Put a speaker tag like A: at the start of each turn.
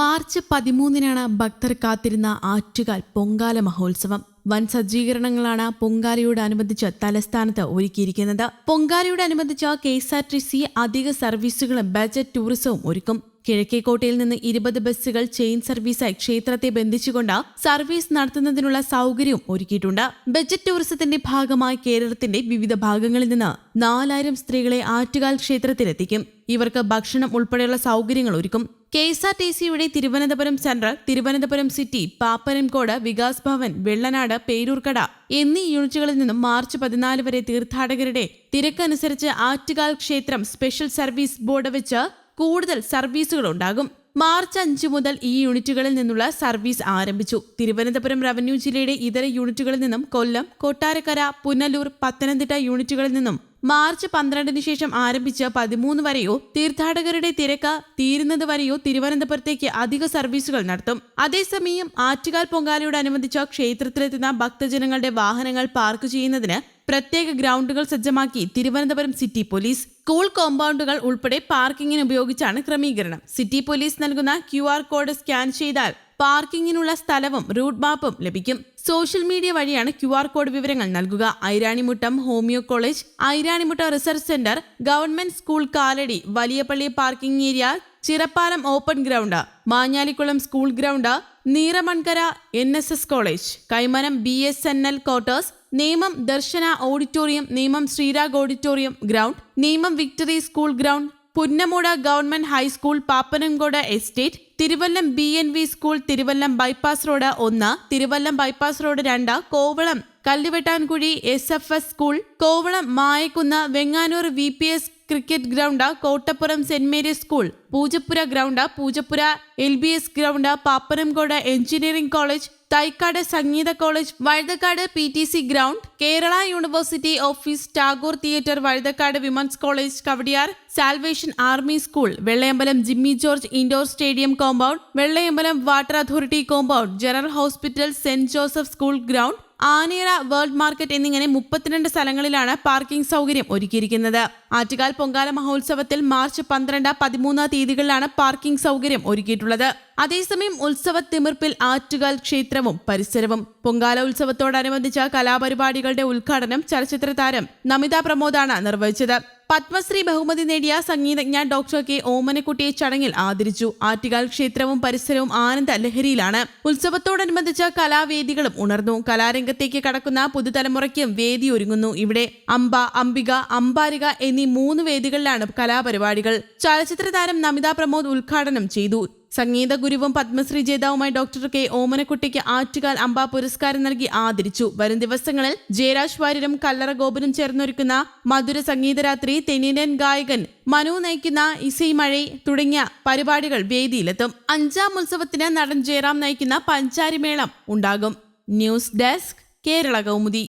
A: March പതിമൂന്നിനാണ് ഭക്തർ കാത്തിരുന്ന ആറ്റുകാൽ പൊങ്കാല മഹോത്സവം. വൻ സജ്ജീകരണങ്ങളാണ് പൊങ്കാലയോടനുബന്ധിച്ച് തലസ്ഥാനത്ത് ഒരുക്കിയിരിക്കുന്നത്. പൊങ്കാലയോടനുബന്ധിച്ച് K S R T C അധിക സർവീസുകളും ബജറ്റ് ടൂറിസവും ഒരുക്കും. കിഴക്കേക്കോട്ടയിൽ നിന്ന് ഇരുപത് ബസ്സുകൾ ചെയിൻ സർവീസായി ക്ഷേത്രത്തെ ബന്ധിച്ചുകൊണ്ട് സർവീസ് നടത്തുന്നതിനുള്ള സൗകര്യവും ഒരുക്കിയിട്ടുണ്ട്. ബജറ്റ് ടൂറിസത്തിന്റെ ഭാഗമായി കേരളത്തിന്റെ വിവിധ ഭാഗങ്ങളിൽ നിന്ന് നാലായിരം സ്ത്രീകളെ ആറ്റുകാൽ ക്ഷേത്രത്തിലെത്തിക്കും. ഇവർക്ക് ഭക്ഷണം ഉൾപ്പെടെയുള്ള സൗകര്യങ്ങൾ ഒരുക്കും. കെ എസ് ആർ ടി സിയുടെ തിരുവനന്തപുരം സെൻട്രൽ തിരുവനന്തപുരം സിറ്റി പാപ്പനംകോട് വികാസ് ഭവൻ വെള്ളനാട് പേരൂർക്കട എന്നീ യൂണിറ്റുകളിൽ നിന്നും മാർച്ച് പതിനാല് വരെ തീർത്ഥാടകരുടെ തിരക്കനുസരിച്ച് ആറ്റുകാൽ ക്ഷേത്രം സ്പെഷ്യൽ സർവീസ് ബോർഡ് വെച്ച് കൂടുതൽ സർവീസുകൾ ഉണ്ടാകും മാർച്ച് അഞ്ച് മുതൽ ഈ യൂണിറ്റുകളിൽ നിന്നുള്ള സർവീസ് ആരംഭിച്ചു. തിരുവനന്തപുരം റവന്യൂ ജില്ലയുടെ ഇതര യൂണിറ്റുകളിൽ നിന്നും കൊല്ലം കൊട്ടാരക്കര പുനലൂർ പത്തനംതിട്ട യൂണിറ്റുകളിൽ നിന്നും മാർച്ച് പന്ത്രണ്ടിന് ശേഷം ആരംഭിച്ച് പതിമൂന്ന് വരെയോ തീർത്ഥാടകരുടെ തിരക്ക് തീരുന്നത് വരെയോ തിരുവനന്തപുരത്തേക്ക് അധിക സർവീസുകൾ നടത്തും. അതേസമയം ആറ്റുകാൽ പൊങ്കാലയോടനുബന്ധിച്ച് ക്ഷേത്രത്തിലെത്തുന്ന ഭക്തജനങ്ങളുടെ വാഹനങ്ങൾ പാർക്ക് ചെയ്യുന്നതിന് പ്രത്യേക ഗ്രൗണ്ടുകൾ സജ്ജമാക്കി തിരുവനന്തപുരം സിറ്റി പോലീസ് സ്കൂൾ കോമ്പൗണ്ടുകൾ ഉൾപ്പെടെ പാർക്കിങ്ങിന് ഉപയോഗിച്ചാണ് ക്രമീകരണം. സിറ്റി പോലീസ് നൽകുന്ന ക്യു കോഡ് സ്കാൻ ചെയ്താൽ പാർക്കിങ്ങിനുള്ള സ്ഥലവും റൂട്ട് മാപ്പും ലഭിക്കും. സോഷ്യൽ മീഡിയ വഴിയാണ് ക്യു ആർ കോഡ് വിവരങ്ങൾ നൽകുക. Airanimuttam homeo college Airanimuttam research centre government school Kalady Valiyapally parking area Chirappalam open ground Manjalikulam school ground Neeramankara N S S college. Kaimanam B S N L quarters. Nemam Darshana auditorium. Nemam Sreerag auditorium ground. Nemam victory school ground. Punnamood government high school Pappanamcode estate. Thiruvallam B N V school Thiruvallam bypass road ഒന്ന്. Thiruvallam bypass road രണ്ട്. Kovalam Kalluvettankuzhi S F S school. Kovalam Mayakunnu Venganoor V P S cricket ground Kottappuram saint Mary's school Poojappura ground Poojappura L B S ground Pappanamcode engineering college Thycaud Sangeetha college Vazhuthacaud P T C ground Kerala university office Tagore theatre Vazhuthacaud women's college Kawdiar salvation army school Vellayambalam Jimmy George indoor stadium compound Vellayambalam water authority compound general hospital saint Joseph school ground Anayara world market എന്നിങ്ങനെ മുപ്പത്തിരണ്ട് സ്ഥലങ്ങളിലാണ് parking സൗകര്യം ഒരുക്കിയിരിക്കുന്നത്. Attukal Pongala മഹോത്സവത്തിൽ March പന്ത്രണ്ട് പതിമൂന്ന് തീയതികളിലാണ് parking സൗകര്യം ഒരുക്കിയിട്ടുള്ളത്. അതേസമയം ഉത്സവ തിമിർപ്പിൽ ആറ്റുകാൽ ക്ഷേത്രവും പരിസരവും പൊങ്കാല ഉത്സവത്തോടനുബന്ധിച്ച കലാപരിപാടികളുടെ ഉദ്ഘാടനം ചലച്ചിത്ര താരം നമിത പ്രമോദാണ് നിർവഹിച്ചത്. പത്മശ്രീ ബഹുമതി നേടിയ സംഗീതജ്ഞ ഡോക്ടർ കെ ഓമനക്കുട്ടിയെ ചടങ്ങിൽ ആദരിച്ചു. ആറ്റുകാൽ ക്ഷേത്രവും പരിസരവും ആനന്ദ ലഹരിയിലാണ്. ഉത്സവത്തോടനുബന്ധിച്ച കലാവേദികളും ഉണർന്നു. കലാരംഗത്തേക്ക് കടക്കുന്ന പുതുതലമുറയ്ക്കും വേദി ഒരുങ്ങുന്നു. ഇവിടെ അംബ അംബിക അമ്പാരിക എന്നീ മൂന്ന് വേദികളിലാണ് കലാപരിപാടികൾ. ചലച്ചിത്ര താരം നമിത പ്രമോദ് ഉദ്ഘാടനം ചെയ്തു. സംഗീത ഗുരുവും പത്മശ്രീ ജേതാവുമായ ഡോക്ടർ കെ ഓമനക്കുട്ടിക്ക് ആറ്റുകാൽ അമ്പ പുരസ്കാരം നൽകി ആദരിച്ചു. വരും ദിവസങ്ങളിൽ ജയരാജ് വാര്യരും കല്ലറ ഗോപനും ചേർന്നൊരുക്കുന്ന മധുര സംഗീതരാത്രി തെന്നിന്ത്യൻ ഗായകൻ മനു നയിക്കുന്ന ഇസൈ മഴ തുടങ്ങിയ പരിപാടികൾ വേദിയിലെത്തും. അഞ്ചാം ഉത്സവത്തിന് നടൻ ജയറാം നയിക്കുന്ന പഞ്ചാരിമേളം ഉണ്ടാകും. News desk Kerala Kaumudi.